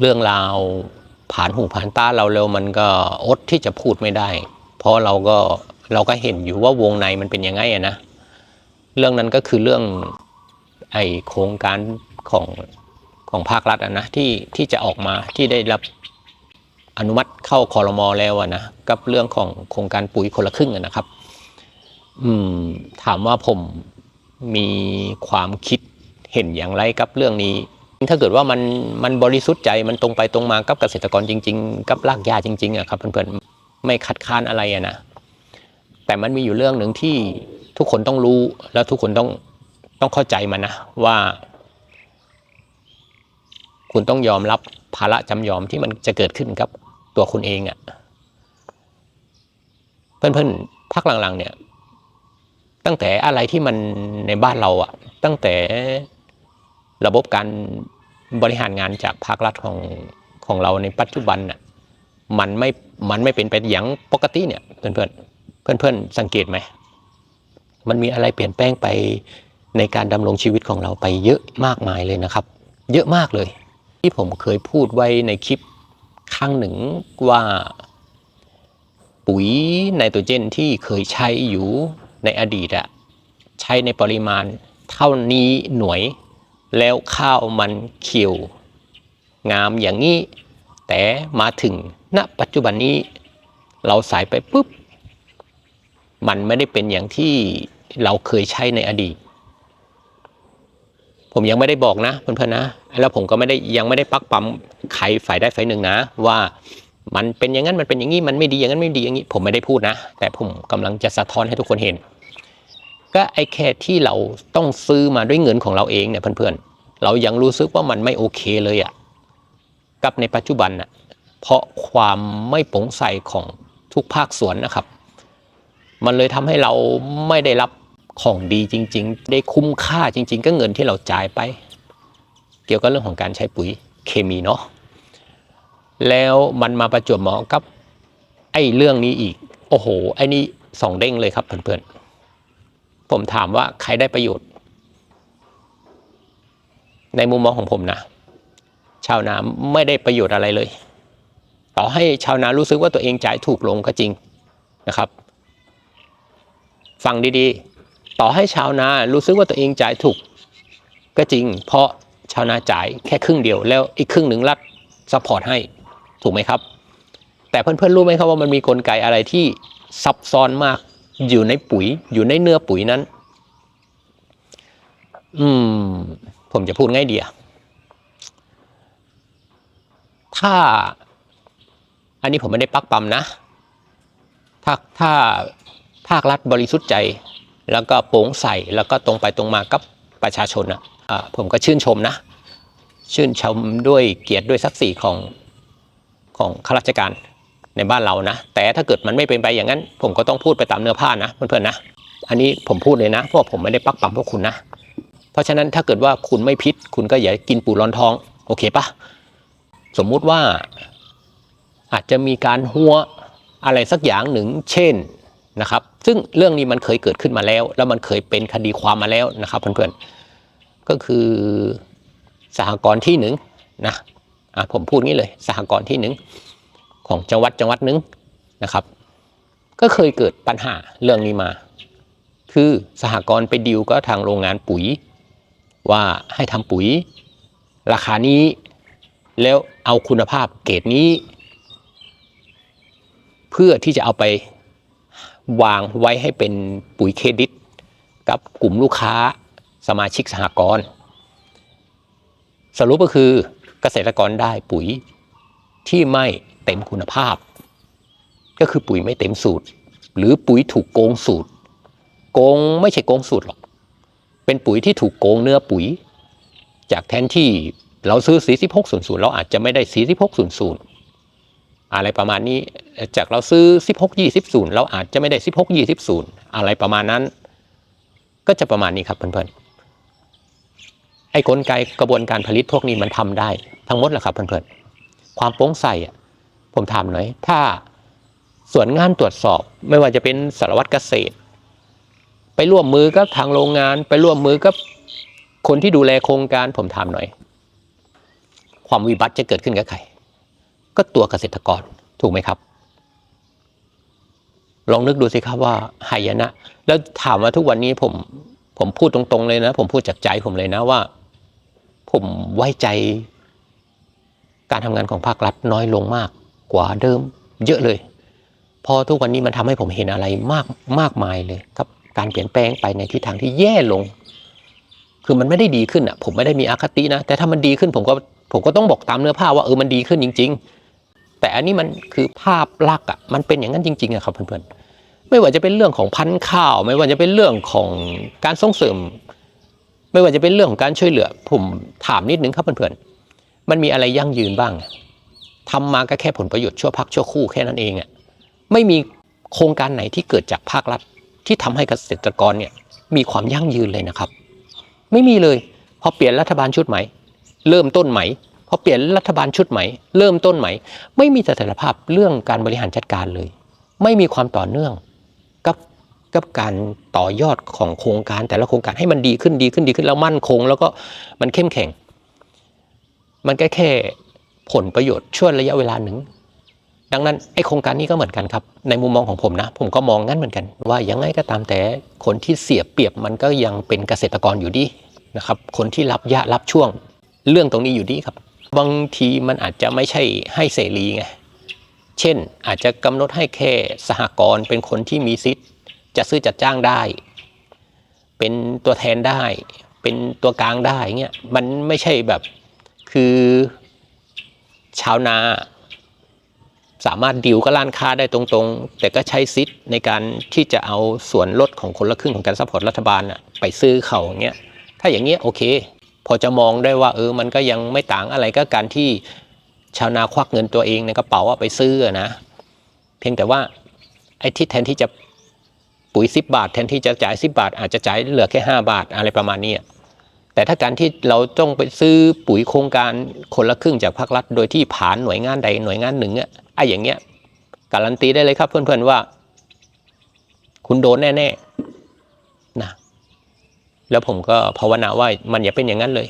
เรื่องราวผ่านหูผ่านตาเราแล้วมันก็อดที่จะพูดไม่ได้ เพราะเราก็เราก็เห็นอยู่ว่าวงในมันเป็นยังไงอะนะ เรื่องนั้นก็คือเรื่องไอโครงการของของภาครัฐอะนะที่ที่จะออกมาที่ได้รับอนุมัติเข้าคอรมอแล้วอะนะกับเรื่องของโครงการปุ๋ยคนละครึ่งอะนะครับ อืมถามว่าผมมีความคิดเห็นอย่างไรกับเรื่องนี้ ถ้าเกิดว่ามันมันบริสุทธิ์ใจมันตรงไปตรงมากับเกษตรกรจริง ๆ กับรากหญ้าจริงๆอะครับเพื่อนๆไม่คัดค้านอะไรอะนะแต่มันมีอยู่เรื่องหนึ่งที่ทุกคนต้องรู้แล้วทุกคนต้องต้องเข้าใจมันนะว่า คุณต้องยอมรับภาระจำยอมที่มันจะเกิดขึ้นกับตัวคุณเองอะ่ะเพื่อนๆพักหลังๆเนี่ย ตั้งแต่อะไรที่มันในบ้านเราอะ่ะ ตั้งแต่ ระบบการบริหารงานจากภาครัฐของของเราในปัจจุบันน่ะมันไม่มันไม่เป็นไปอย่างปกติเนี่ยเพื่อนๆเพื่อนๆสังเกตไหมมันมีอะไรเปลี่ยนแปลงไปในการดำรงชีวิตของเราไปเยอะมากมายเลยนะครับ เยอะมากเลย ที่ผมเคยพูดไว้ในคลิปครั้งหนึ่งว่าปุ๋ยไนโตรเจนที่เคยใช้อยู่ในอดีตอะใช้ในปริมาณเท่านี้หน่วย แล้วข้าวมันเขียว งามอย่างนี้ แต่มาถึงณปัจจุบันนี้ เราใส่ไปปุ๊บ มันไม่ได้เป็นอย่างที่เราเคยใช้ในอดีต ผมยังไม่ได้บอกนะเพื่อนๆนะ แล้วผมก็ไม่ได้ยังไม่ได้ปักปั๊มใครฝ่ายได้ฝ่ายหนึ่งนะ ว่ามันเป็นอย่างนั้นมันเป็นอย่างนี้มันไม่ดีอย่างนั้นไม่ดีอย่างนี้ ผมไม่ได้พูดนะ แต่ผมกำลังจะสะท้อนให้ทุกคนเห็น ก็ไอ้แค่ที่เราต้องซื้อมาด้วยเงินของเราเองเนี่ยเพื่อนๆ เรายังรู้สึกว่ามันไม่โอเคเลยอะ่ะกับในปัจจุบันอะเพราะความไม่โปร่งใสของทุกภาคส่วนนะครับ มันเลยทำให้เราไม่ได้รับของดีจริง ๆ ได้คุ้มค่าจริง ๆ ก็เงินที่เราจ่ายไป เกี่ยวกับเรื่องของการใช้ปุ๋ยเคมีเนาะแล้วมันมาประจวบเหมาะกับไอ้เรื่องนี้อีก โอ้โหไอ้นี่สองเด้งเลยครับเพื่อนๆ ผมถามว่าใครได้ประโยชน์ ในมุมมองของผมนะ ชาวนาไม่ได้ประโยชน์อะไรเลย ต่อให้ชาวนารู้สึกว่าตัวเองจ่ายถูกลงก็จริงนะครับ ฟังดีๆ ต่อให้ชาวนารู้สึกว่าตัวเองจ่ายถูกก็จริง เพราะชาวนาจ่ายแค่ครึ่งเดียว แล้วอีกครึ่งหนึ่งรัฐซัพพอร์ตให้ถูกไหมครับ แต่เพื่อนๆรู้ไหมครับว่ามันมีกลไกอะไรที่ซับซ้อนมาก อยู่ในปุ๋ย อยู่ในเนื้อปุ๋ยนั้น อืม ผมจะพูดง่ายเดียถ้า อันนี้ผมไม่ได้ปักปั๊มนะ ถ้าถ้าภาครัฐบริสุทธิ์ใจ แล้วก็โปร่งใสแล้วก็ตรงไปตรงมากับประชาชนอะอ่าผมก็ชื่นชมนะ ชื่นชมด้วยเกียรติด้วยศักดิ์ศรีของของข้าราชการ ในบ้านเรานะ แต่ถ้าเกิดมันไม่เป็นไปอย่างนั้น ผมก็ต้องพูดไปตามเนื้อผ้านะเพื่อนๆนะ อันนี้ผมพูดเลยนะเพราะผมไม่ได้ปักปั๊มพวกคุณนะ เพราะฉะนั้นถ้าเกิดว่าคุณไม่พิษ คุณก็อย่ากินปูร้อนท้อง โอเคปะสมมุติว่าอาจจะมีการหัวอะไรสักอย่างหนึ่ง เช่นนะครับ ซึ่งเรื่องนี้มันเคยเกิดขึ้นมาแล้ว แล้วมันเคยเป็นคดีความมาแล้วนะครับเพื่อนๆ ก็คือสหกรณ์ที่หนึ่งนะอะผมพูดงี้เลย สหกรณ์ที่หนึ่ง ของจังหวัดจังหวัดหนึ่งนะครับ ก็เคยเกิดปัญหาเรื่องนี้มา คือสหกรณ์ไปดีลก็ทางโรงงานปุ๋ย ว่าให้ทำปุ๋ย ราคานี้แล้วเอาคุณภาพเกรดนี้ เพื่อที่จะเอาไปวางไว้ให้เป็นปุ๋ยเครดิต กับกลุ่มลูกค้าสมาชิกสหกรณ์สรุปก็คือเกษตรกรได้ปุ๋ยที่ไม่ เต็มคุณภาพ ก็คือปุ๋ยไม่เต็มสูตร หรือปุ๋ยถูกโกงสูตร โกงไม่ใช่โกงสูตรหรอก เป็นปุ๋ยที่ถูกโกงเนื้อปุ๋ย จากแทนที่เราซื้อ 4600 เราอาจจะไม่ได้ 4600 อะไรประมาณนี้ จากเราซื้อ 16 20 เราอาจจะไม่ได้ 16 20 อะไรประมาณนั้น ก็จะประมาณนี้ครับเพื่อนๆไอ้กลไกกระบวนการผลิตพวกนี้มันทำได้ทั้งหมดแหละครับเพื่อนๆ ความโปร่งใสอะ ผมถามหน่อย ถ้าส่วนงานตรวจสอบไม่ว่าจะเป็นสารวัตรเกษตร ไปร่วมมือกับทางโรงงาน ไปร่วมมือกับคนที่ดูแลโครงการผมถามหน่อย ความวิบัติจะเกิดขึ้นกับใคร ก็ตัวเกษตรกรถูกไหมครับลองนึกดูสิครับว่าหายนะ แล้วถามว่าทุกวันนี้ผมผมพูดตรงๆเลยนะ ผมพูดจากใจผมเลยนะว่า ผมไว้ใจ การทำงานของภาครัฐน้อยลงมาก กว่าเดิมเยอะเลย พอทุกวันนี้มันทำให้ผมเห็นอะไรมากมากมายเลยครับการเปลี่ยนแปลงไปในทิศทางที่แย่ลง คือมันไม่ได้ดีขึ้นอะ ผมไม่ได้มีอคตินะ แต่ถ้ามันดีขึ้นผมก็ผมก็ต้องบอกตามเนื้อผ้าว่าเออมันดีขึ้นจริง ๆ แต่อันนี้มันคือภาพลักษณ์อะมันเป็นอย่างนั้นจริงๆอะครับเพื่อนๆ ไม่ว่าจะเป็นเรื่องของพันธุ์ข้าว ไม่ว่าจะเป็นเรื่องของการส่งเสริม ไม่ว่าจะเป็นเรื่องของการช่วยเหลือ ผมถามนิดนึงครับเพื่อนๆ มันมีอะไรยั่งยืนบ้าง ทำมาก็แค่ผลประโยชน์ชั่วพักชั่วคู่แค่นั้นเองอะไม่มีโครงการไหนที่เกิดจากภาครัฐ ที่ทำให้เกษตรกรเนี่ยมีความยั่งยืนเลยนะครับ ไม่มีเลยพอเปลี่ยนรัฐบาลชุดใหม่ เริ่มต้นใหม่พอเปลี่ยนรัฐบาลชุดใหม่ เริ่มต้นใหม่ ไม่มีเสถียรภาพเรื่องการบริหารจัดการเลย ไม่มีความต่อเนื่องกับกับการต่อยอดของโครงการแต่ละโครงการให้มันดีขึ้นดีขึ้นดีขึ้นแล้วมั่นคง แล้วก็มันเข้มแข็ง มันก็แค่ ผลประโยชน์ช่วงระยะเวลาหนึ่ง ดังนั้นไอโครงการนี้ก็เหมือนกันครับ ในมุมมองของผมนะ ผมก็มองงั้นเหมือนกัน ว่ายังไงก็ตามแต่คนที่เสียเปรียบมันก็ยังเป็นเกษตรกรอยู่ดีนะครับคนที่รับยะรับช่วงเรื่องตรงนี้อยู่ดีครับ บางทีมันอาจจะไม่ใช่ให้เสรีไงเช่นอาจจะกำหนดให้แค่สหกรณ์เป็นคนที่มีสิทธิ์จะซื้อจัดจ้างได้ เป็นตัวแทนได้ เป็นตัวกลางได้เงี้ยมันไม่ใช่แบบคือ ชาวนา สามารถดิวกับร้านค้าได้ตรงๆ แต่ก็ใช้สิทธิ์ในการที่จะเอาส่วนลดของคนละครึ่งของการซัพพอร์ตรัฐบาลนะไปซื้อเขาอย่างเงี้ยถ้าอย่างเงี้ยโอเค พอจะมองได้ว่าเออมันก็ยังไม่ต่างอะไรก็การที่ชาวนาควักเงินตัวเองในกระเป๋าไปซื้อนะเพียงแต่ว่าไอ้ที่แทนที่จะปุ๋ย 10 บาท แทนที่จะจ่าย 10 บาท อาจจะจ่ายเหลือแค่ 5 บาทอะไรประมาณนี้ แต่ถ้าการที่เราต้องไปซื้อปุ๋ยโครงการคนละครึ่งจากภาครัฐ โดยที่ผ่านหน่วยงานใดหน่วยงานหนึ่งอะไอ้อย่างเงี้ยการันตีได้เลยครับเพื่อนๆว่า คุณโดนแน่ๆนะแล้วผมก็ภาวนาว่ามันอย่าเป็นอย่างนั้นเลย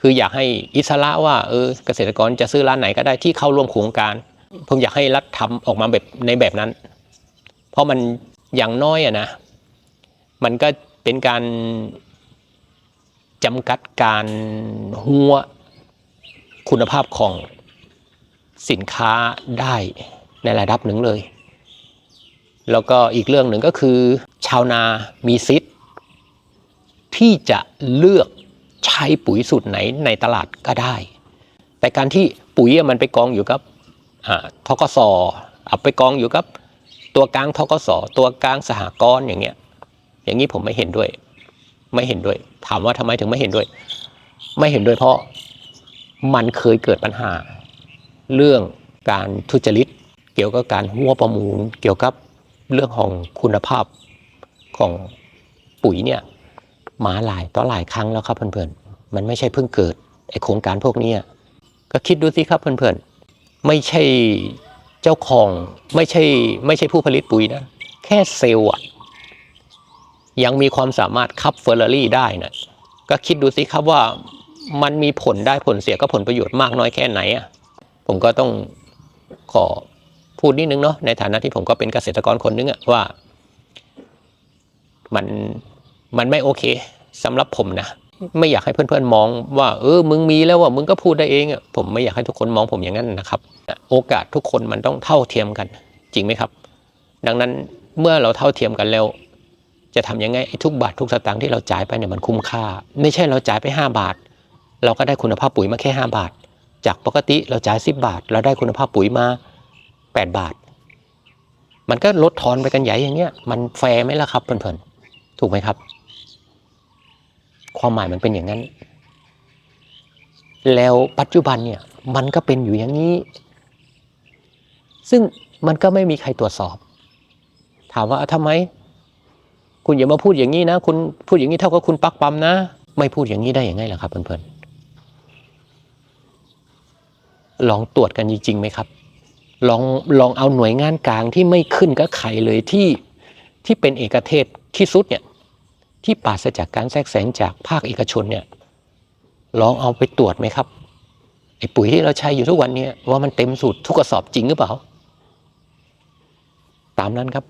คืออยากให้อิสระว่าเออเกษตรกรจะซื้อร้านไหนก็ได้ที่เข้าร่วมโครงการ ผมอยากให้รัฐทำออกมาแบบในแบบนั้น เพราะมันอย่างน้อยอะนะ มันก็เป็นการ จำกัดการหัวคุณภาพของสินค้าได้ในระดับหนึ่งเลย แล้วก็อีกเรื่องหนึ่งก็คือ ชาวนามีสิทธิ์ที่จะเลือกใช้ปุ๋ยสูตรไหนในตลาดก็ได้ แต่การที่ปุ๋ยมันไปกองอยู่กับทกสเอาไปกองอยู่กับ ตัวกลางทกสตัวกลางสหกรณ์อย่างเงี้ย อย่างนี้ผมไม่เห็นด้วย ไม่เห็นด้วย ถามว่าทำไมถึงไม่เห็นด้วย ไม่เห็นด้วยเพราะมันเคยเกิดปัญหา เรื่องการทุจริต เกี่ยวกับการหัวประมูล เกี่ยวกับเรื่องของคุณภาพของปุ๋ยเนี่ยมาหลายต่อหลายครั้งแล้วครับเพื่อนๆ มันไม่ใช่เพิ่งเกิดไอโครงการพวกนี้ก็คิดดูสิครับเพื่อนๆ ไม่ใช่เจ้าของไม่ใช่ไม่ใช่ผู้ผลิตปุ๋ยนะ แค่เซลล์อะ ยังมีความสามารถขับเฟอร์รารี่ได้นะก็คิดดูสิครับว่ามันมีผลได้ผลเสียก็ผลประโยชน์มากน้อยแค่ไหนอะผมก็ต้องขอพูดนิดนึงเนาะในฐานะที่ผมก็เป็นเกษตรกรคนนึงอะว่า มันมันไม่โอเคสำหรับผมนะไม่อยากให้เพื่อนๆมองว่า เออ มึงมีแล้วว่ามึงก็พูดได้เองอะผมไม่อยากให้ทุกคนมองผมอย่างนั้นนะครับ โอกาสทุกคนมันต้องเท่าเทียมกัน จริงไหมครับ ดังนั้นเมื่อเราเท่าเทียมกันแล้ว จะทำยังไงไอ้ทุกบาททุกสตางค์ที่เราจ่ายไปเนี่ยมันคุ้มค่า ไม่ใช่เราจ่ายไป 5 บาท เราก็ได้คุณภาพปุ๋ยมาแค่ 5 บาท จากปกติเราจ่าย 10 บาท เราได้คุณภาพปุ๋ยมา 8 บาท มันก็ลดทอนไปกันใหญ่อย่างเงี้ยมันแฟร์ไหมล่ะครับเพื่อนๆถูกไหมครับ ความหมายมันเป็นอย่างนั้น แล้วปัจจุบันเนี่ยมันก็เป็นอยู่อย่างนี้ ซึ่งมันก็ไม่มีใครตรวจสอบ ถามว่าทำไม คุณอย่ามาพูดอย่างนี้นะ คุณพูดอย่างนี้เท่ากับคุณปักปั๊มนะ ไม่พูดอย่างนี้ได้อยังไงล่ะครับเพื่อนๆลองตรวจกันจริงๆไหมครับ ลองลองเอาหน่วยงานกลางที่ไม่ขึ้นกับใครเลยที่ที่เป็นเอกเทศที่สุดเนี่ยที่ปราศจากการแทรกแซงจากภาคเอกชนเนี่ยลองเอาไปตรวจไหมครับไอ้ปุ๋ยที่เราใช้อยู่ทุกวันนี้ว่ามันเต็มสูตรทุกกระสอบจริงหรือเปล่า ตามนั้นครับ